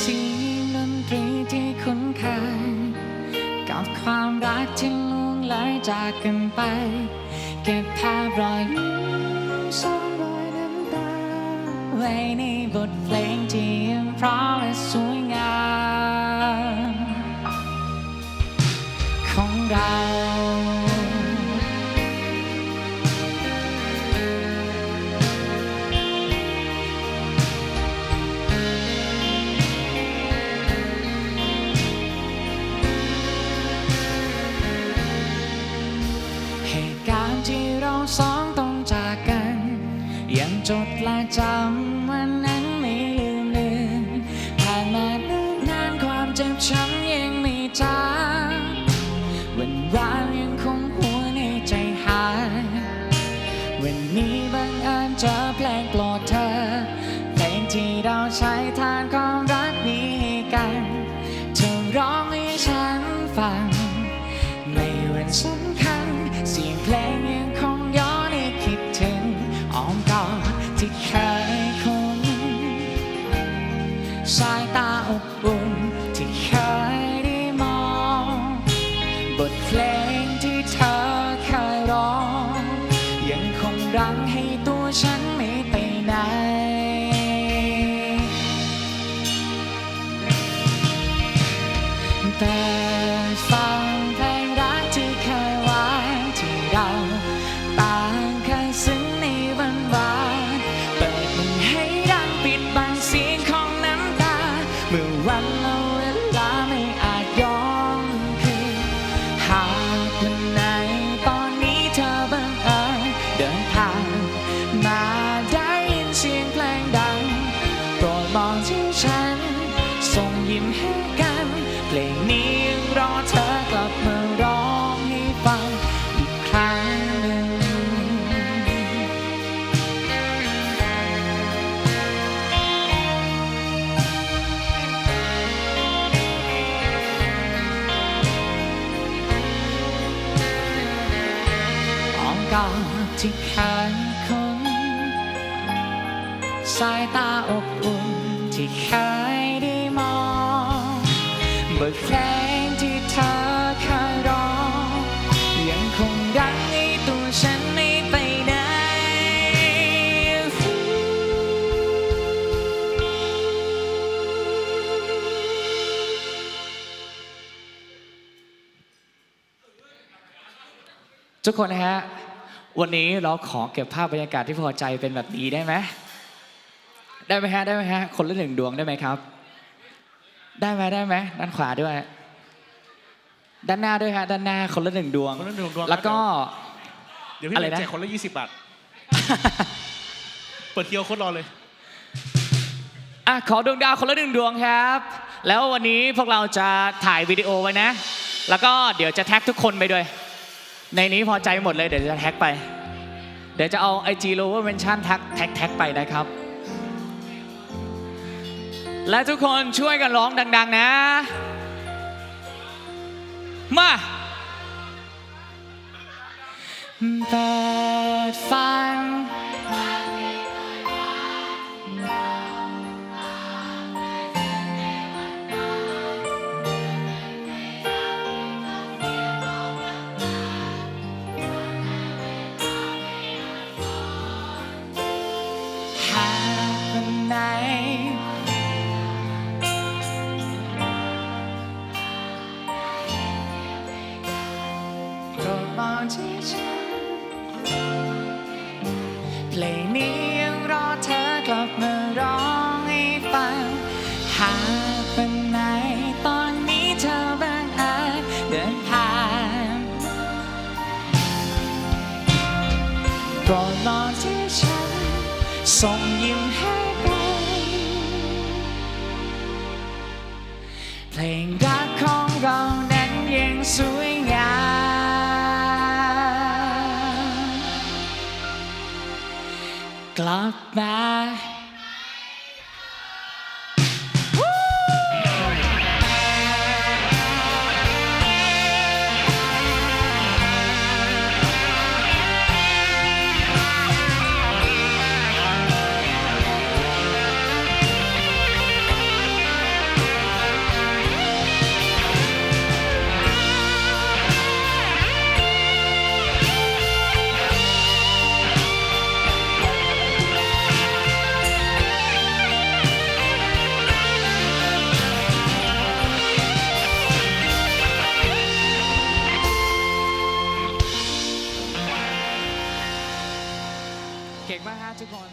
สียงดนตรีที่คุ้นเคยกับความรักที่ล่วงเลยจากกันไป เก็บภาพรอยยิ้มสอนรอยน้ำตาไว้ในบทเพลงที่เพราะและสวย และจำวันนั้นไม่ลืมเลืมผ่านมาเนิ่นนานความเจ็บช้ำยังไม่จางวันวานยังคงหัวในใจหายวันนี้บังเอิญเจอเพลงโปรดเธอเพลงที่เราใช้ทานควา ยิ้มให้กัน เพลงนี้ยังรอเธอกลับมาร้องให้ฟังอีกครั้งหนึ่งอ้อมกอดที่เคยคุ้นสายตาอบอุ่นที่เคย บทเพลงที่เธอเคยร้องยังคงดังในตัวฉันไม่ไปไหนทุกคนนะฮะ วันนี้เราขอเก็บภาพบรรยากาศที่พอใจเป็นแบบนี้ได้ไหม ได้ไหมฮะ ได้ไหมฮะ คนละหนึ่งดวงได้ไหมครับ ได้ไหมได้ไหมด้านขวาด้วย ด้านหน้าด้วยฮะด้านหน้าคนละหนึ่งดวง คนละหนึ่งดวงแล้วก็ เดี๋ยวพี่อะไรเล็กนะ แจกคนละ 20 บาท เปิดเคียวโคตรรอเลย อะขอดวงดาวคนละหนึ่งดวงครับ แล้ววันนี้พวกเราจะถ่ายวิดีโอไว้นะ แล้วก็เดี๋ยวจะแท็กทุกคนไปด้วย ในนี้พอใจหมดเลยเดี๋ยวจะแท็กไป เดี๋ยวจะเอา IG Lower Mention แท็กแท็กแท็กไปนะครับ และทุกคนช่วยกันร้องดัง ๆ นะ มาแปดฟัง ที่ฉันเพลงนี้ยังรอเธอกลับมาร้องให้ฟังหากวันไหนตอนนี้เธอบังอาจเดินผ่านโปรดมองที่ฉันส่งยิ้มให้กันเพลงรักของเรานั้นยังสวย กลั เก่งมากฮะทุกคน